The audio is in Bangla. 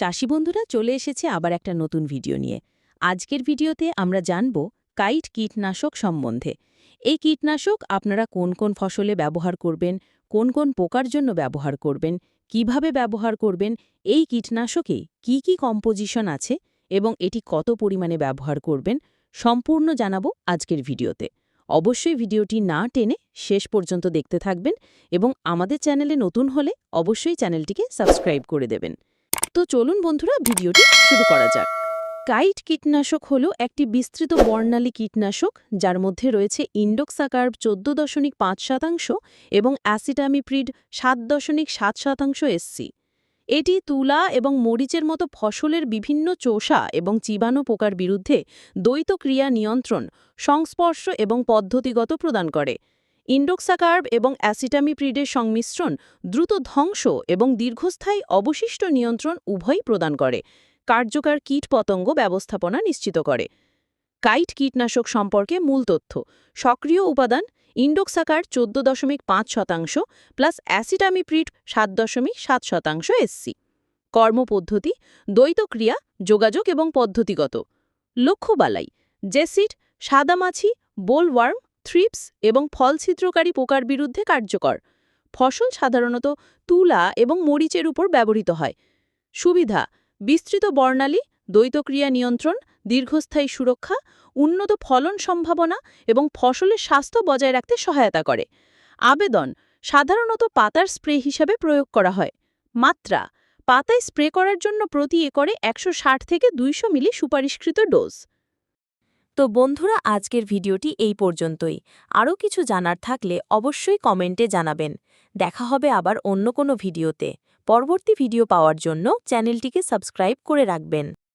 চাষি বন্ধুরা, চলে এসেছে আবার একটা নতুন ভিডিও নিয়ে। আজকের ভিডিওতে আমরা জানব কাইট কীটনাশক সম্বন্ধে। এই কীটনাশক আপনারা কোন কোন ফসলে ব্যবহার করবেন, কোন কোন পোকার জন্য ব্যবহার করবেন, কীভাবে ব্যবহার করবেন, এই কীটনাশকে কি কি কম্পোজিশন আছে এবং এটি কত পরিমাণে ব্যবহার করবেন, সম্পূর্ণ জানাব আজকের ভিডিওতে। অবশ্যই ভিডিওটি না টেনে শেষ পর্যন্ত দেখতে থাকবেন এবং আমাদের চ্যানেলে নতুন হলে অবশ্যই চ্যানেলটিকে সাবস্ক্রাইব করে দেবেন। তো চলুন বন্ধুরা, ভিডিওটি শুরু করা যাক। কাইট কীটনাশক হল একটি বিস্তৃত বর্ণালী কীটনাশক, যার মধ্যে রয়েছে ইন্ডোক্সাকার্ব চোদ্দ দশমিক পাঁচ শতাংশ এবং অ্যাসিটামিপ্রিড সাত দশমিক সাত শতাংশ এসসি এটি তুলা এবং মরিচের মতো ফসলের বিভিন্ন চোষা এবং চিবানো পোকার বিরুদ্ধে দ্বৈত ক্রিয়া নিয়ন্ত্রণ, সংস্পর্শ এবং পদ্ধতিগত প্রদান করে। ইন্ডোক্সাকার্ব এবং অ্যাসিটামিপ্রিডের সংমিশ্রণ দ্রুত ধ্বংস এবং দীর্ঘস্থায়ী অবশিষ্ট নিয়ন্ত্রণ উভয়ই প্রদান করে, কার্যকর কীটপতঙ্গ ব্যবস্থাপনা নিশ্চিত করে। কাইট কীটনাশক সম্পর্কে মূল তথ্য, সক্রিয় উপাদান ইন্ডোক্সাকার চোদ্দ দশমিক পাঁচ শতাংশ প্লাস অ্যাসিটামিপ্রিড সাত দশমিক সাত শতাংশ এসসি কর্মপদ্ধতি দ্বৈত ক্রিয়া যোগাযোগ এবং পদ্ধতিগত। লক্ষ্যবালাই জেসিড, সাদামাছি, বোলওয়ার্ম থ্রিপস এবং ফলছিদ্রকারী পোকার বিরুদ্ধে কার্যকর। ফসল সাধারণত তুলা এবং মরিচের উপর ব্যবহৃত হয়। সুবিধা, বিস্তৃত বর্ণালী, দ্বৈতক্রিয়া নিয়ন্ত্রণ, দীর্ঘস্থায়ী সুরক্ষা, উন্নত ফলন সম্ভাবনা এবং ফসলের স্বাস্থ্য বজায় রাখতে সহায়তা করে। আবেদন, সাধারণত পাতার স্প্রে হিসাবে প্রয়োগ করা হয়। মাত্রা, পাতায় স্প্রে করার জন্য প্রতি একরে একশো ষাট থেকে দুইশো মিলি সুপারিশকৃত ডোজ। তো বন্ধুরা, আজকের ভিডিওটি এই পর্যন্তই। আরও কিছু জানার থাকলে অবশ্যই কমেন্টে জানাবেন। দেখা হবে আবার অন্য কোনো ভিডিওতে। পরবর্তী ভিডিও পাওয়ার জন্য চ্যানেলটিকে সাবস্ক্রাইব করে রাখবেন।